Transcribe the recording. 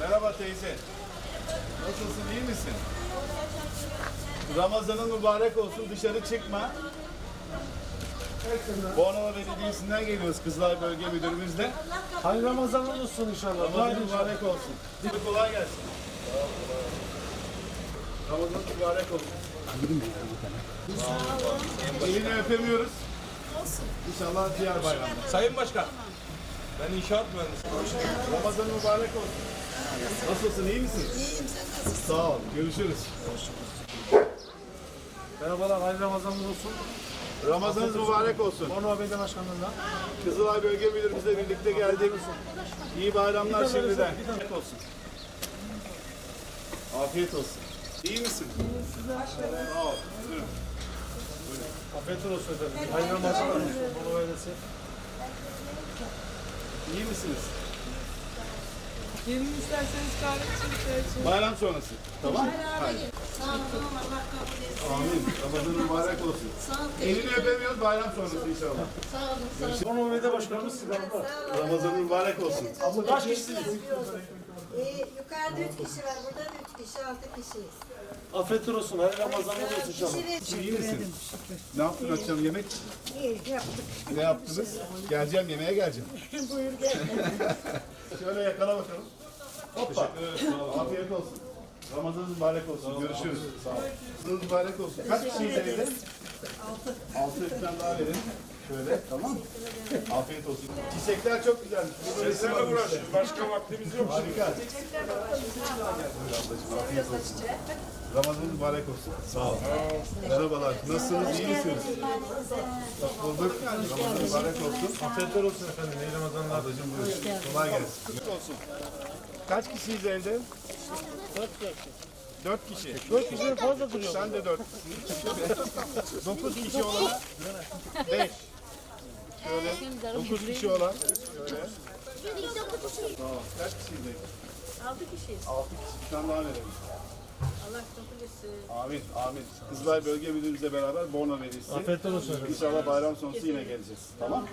Merhaba teyze. Nasılsın, iyi misin? Ramazanın mübarek olsun, dışarı çıkma. Bornova Belediyesi'nden geliyoruz Kızılay Bölge Müdürümüzle. Hayırlı Ramazanlar olsun inşallah. Ramazan mübarek olsun. Size kolay gelsin. Ramazan mübarek olsun. Elini öpemiyoruz. İnşallah diğer bayramda. Sayın Başkan, ben inşaat mühendisiyim. Ramazan mübarek olsun. Nasılsın, iyi misin? İyiyim sen nasılsın? Sağ ol, görüşürüz. Merhabalar, hayırlı Ramazanlar olsun. Ramazanınız mübarek olsun. Bornova Belediye Başkanlığı'ndan. Kızılay Bölge Müdürümüzle birlikte geldik. İyi bayramlar şimdiden. Afiyet olsun. Afiyet olsun. İyi misin? Sağ ol. Afiyetler olsun efendim. Hayırlı Ramazanlar olsun. Belediyesi. İyi misiniz? Gelin isterseniz kahve için Bayram sonrası. Tamam. Hayır. Sağ olun Allah kabul etsin. Amin. Ramazan mübarek olsun. Sağ ol. Elini öpemiyoruz bayram sonrası inşallah. Sağ olun. Sağ olun. Bornova Belediye Başkanımız Sinan Ramazan mübarek olsun. Abla kaç kişisiniz? Ee, yukarıda üç kişi var. Burada kişi, altı kişiyiz. Afiyetler olsun. Hayırlı Ramazanlar olsun inşallah. İyi misin? Ne yaptın akşam yemek? İyi yaptık. Ne yaptınız? Geleceğim yemeğe geleceğim. Buyur gel. Şöyle yakala bakalım. Hoppa. Afiyet olsun. Ramazanınız mübarek olsun. Görüşürüz. Sağ olun. Ramazanınız mübarek olsun. Kaç kişiyiz evde? Altı. Altı tane daha verin. Şöyle tamam mı? Afiyet olsun. Çiçekler çok resim Seslerle uğraşıyoruz, başka vaktimiz yok. Harika. Afiyet olsun. Ramazanınız mübarek olsun. Sağ olun. Merhabalar. Nasılsınız? İyi misiniz? Bulduk. Ramazan mübarek olsun. Afiyetler olsun efendim. Hayırlı Ramazanlar. Ablacığım buyurun. Kolay gelsin. olsun. Kaç kişiyiz evde? Dört kişi. Dört kişi. Dört kişiden fazla duruyor. Sen de dört kişi. Dokuz kişi olan. Beş. Şöyle. Dokuz kişi olan. Şöyle. Kaç kişiyiz? Altı kişiyiz. Altı kişi. Bir tane daha verelim. Allah kabul etsin. Amin. Amin. Kızılay Bölge Müdürümüzle beraber Borna Belediyesi. Afiyetler olsun. İnşallah bayram sonrası yine geleceğiz. Tamam.